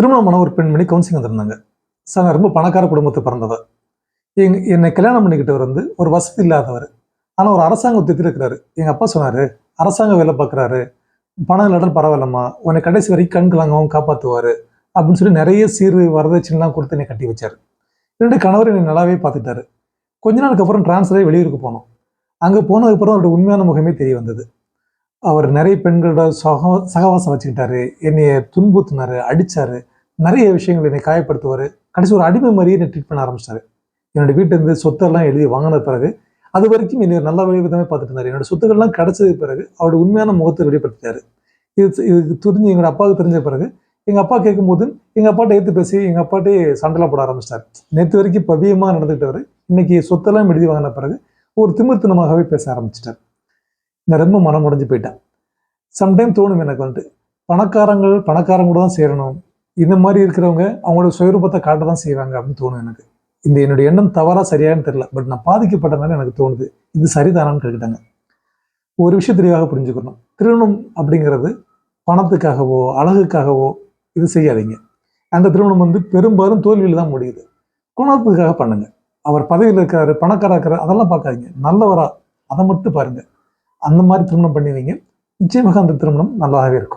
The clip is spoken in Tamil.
திருமணமான ஒரு பெண்மணி கவுன்சிலிங் வந்திருந்தாங்க. சார் நான் ரொம்ப பணக்கார குடும்பத்தை பிறந்தவர் எங் என்னை கல்யாணம் பண்ணிக்கிட்டவர் வந்து ஒரு வசதி இல்லாதவர். ஆனால் ஒரு அரசாங்க உத்தியத்தில் இருக்கிறாரு. எங்கள் அப்பா சொன்னார் அரசாங்க வேலை பார்க்குறாரு. பணம் இல்லாட்டாலும் பரவாயில்லம்மா. உன்னை கடைசி வரைக்கும் கண் காப்பாற்றுவார் அப்படின்னு சொல்லி நிறைய சீர் வரதட்சணைலாம் கொடுத்து என்னை கட்டி வச்சார். ரெண்டு கணவர் என்னை நல்லாவே பார்த்துட்டாரு கொஞ்ச நாளுக்கு அப்புறம் டிரான்ஸ்ஃபரே வெளியூருக்கு போனோம். அங்கே போனதுக்கப்புறம் அவருடைய உண்மையான முகமே தெரிய வந்தது. அவர் நிறைய பெண்களோட சக சகவாசம் வச்சுக்கிட்டாரு. என்னைய துன்புறுத்தினாரு அடிச்சாரு. நிறைய விஷயங்கள் என்னை காயப்படுத்துவார். கடைசி ஒரு அடிமை மாதிரியே என்னை ட்ரீட் பண்ண ஆரம்பிச்சிட்டாரு. என்னோடய வீட்டிலேருந்து சொத்தெல்லாம் எழுதி வாங்கின பிறகு அது வரைக்கும் என்னை நல்ல விதமே பார்த்துட்டு இருந்தார் என்னோட சொத்துக்கள்லாம் கிடச்சது பிறகு அவரோட உண்மையான முகத்தை வெளிப்படுத்திட்டாரு. இது இதுக்கு தெரிஞ்சு எங்களோட அப்பாவுக்கு தெரிஞ்ச பிறகு எங்கள் அப்பா கேட்கும்போது எங்கள் அப்பாட்ட ஏற்று பேசி எங்கள் அப்பாட்டே சண்டைலாம் போட ஆரம்பிச்சிட்டார். நேற்று வரைக்கும் பவியமாக நடந்துக்கிட்டவர் இன்னைக்கு சொத்தெல்லாம் எழுதி வாங்கின பிறகு ஒரு திமிர்த்தனமாகவே பேச ஆரம்பிச்சிட்டார். நான் ரொம்ப மனம் முடிஞ்சு போயிட்டேன். சம்டைம் தோணும் எனக்கு வந்துட்டு. பணக்காரங்கள் பணக்காரங்க கூட தான் சேரணும். இந்த மாதிரி இருக்கிறவங்க அவங்களோட சுயரூபத்தை காட்ட தான் செய்வாங்க அப்படின்னு தோணும் எனக்கு. இந்த என்னுடைய எண்ணம் தவறாக சரியானு தெரில பட் நான் பாதிக்கப்பட்டனால எனக்கு தோணுது இது சரிதானான்னு கேட்டுட்டாங்க. ஒரு விஷயம் தெளிவாக புரிஞ்சுக்கணும். திருமணம் அப்படிங்கிறது பணத்துக்காகவோ அழகுக்காகவோ இது செய்யாதீங்க. அந்த திருமணம் வந்து பெரும்பாலும் தோல்வியில் தான் முடியுது. குணத்துக்காக பண்ணுங்க. அவர் பதவியில் இருக்கிறாரு பணக்காரா இருக்கிறார் அதெல்லாம் பார்க்காதீங்க. நல்லவரா அதை மட்டும் பாருங்கள் அந்த மாதிரி திருமணம் பண்ணுவீங்க நிச்சயமாக அந்த திருமணம் நல்லாவே இருக்கும்.